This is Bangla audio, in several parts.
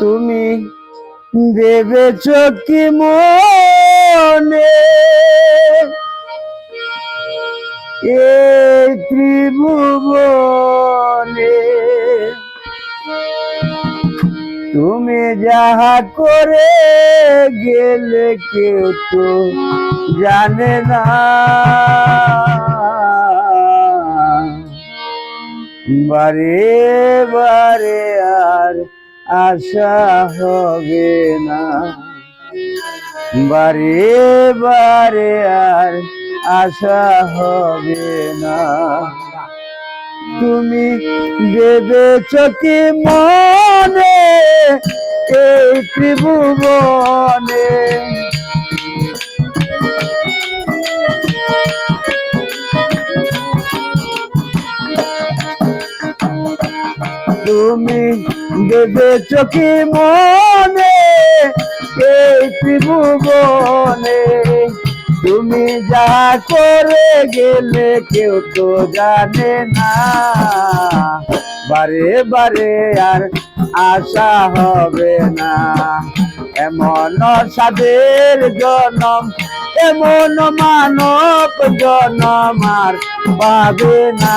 তুমি ভেবেছ কি মনে? এই ত্রিভুবনে তুমি যাহা করে গেলে কেউ তো জানে না। বারে বারে আর আশা হবে না। বারে বারে আর আশা হবে না। তুমি দেবে কি মনে এই ত্রিভুবনে তুমি দেবে চোখে মনে এই ত্রিভুবনে। তুমি যা করে গেলে কেউ তো জানে না। বারে বারে আর আশা হবে না। এমন সাদের জনম, এমন মানব জনম আর পাবে না।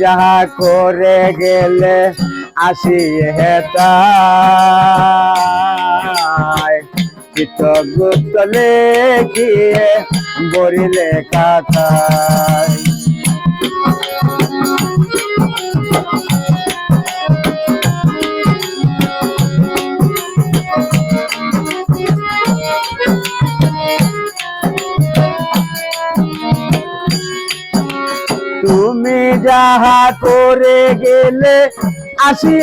যাহা করে গেলে আসি হেতায় চিত্তগুপ্ত লেখিয়ে বরিলে কাথায় তুমি যাহা করে গেলে আসি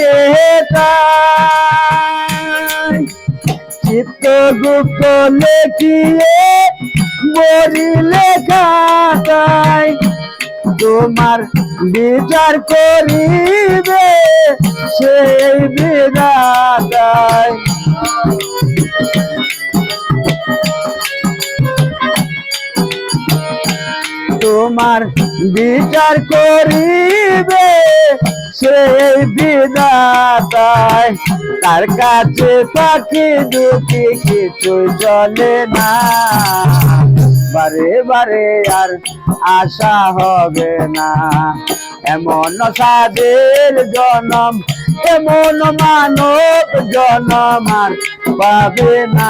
চিত্তগুপ্ত লেখিয়ে বরিলে খাতায় তোমার বিচার করিবে সেই বিধাতায় তোমার বিচার করিবে, সেই বিদাতায় তার কাছে পাখি দুটি কিছু চলে না। বারে বারে আর আশা হবে না। এমন সাদের জনম, এমন মানব জনম আর পাবে না।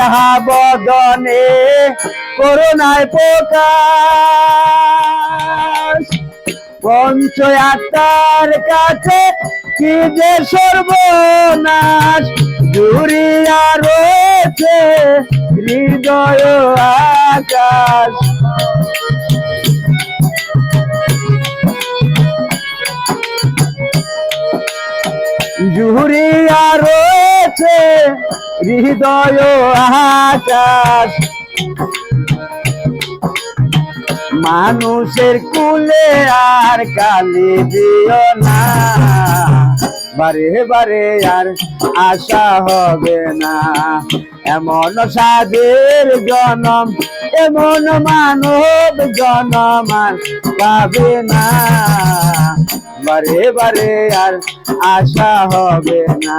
যাহা বদনে করুণায় প্রকাশ। পঞ্চ আত্মার কাছে কি যে সর্বনাশ। জুড়িয়া রয়েছে হৃদয় আকাশ। হৃদয় আকাশ। মানুষের কুলে আর কালি দিও না। বারে বারে আর আশা হবে না। এমন সাদের জনম, এমন মানব জনম আর পাবে না। বারে বারে আর আশা হবে না।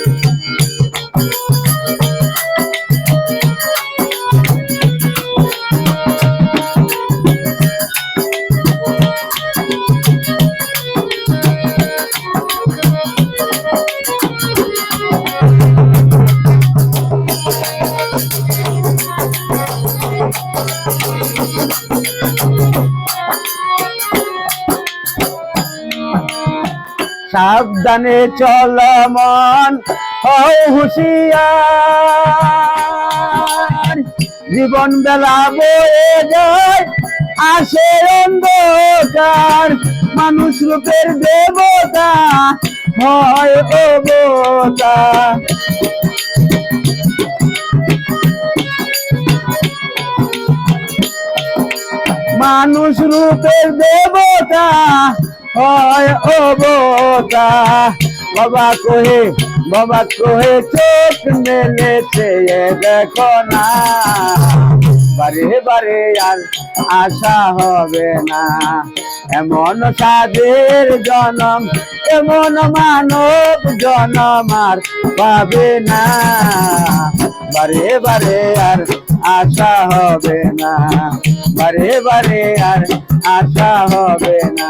সাবধানে চল মন হুশিয়ার। জীবন বেলা বয়ে যায় আসে অন্ধকার। মানুষ রূপের দেবতা হয় অবতা মানুষ রূপের দেবতা হয় অবতা। বাবা কহে বাবা কহে, চোখ মেলেছে দেখো না। বারে বারে আর আশা হবে না। এমন সাদের জনম, এমন মানব জনম আর পাবে না। বারে বারে আর আশা হবে না। বারে বারে আর আশা হবে না।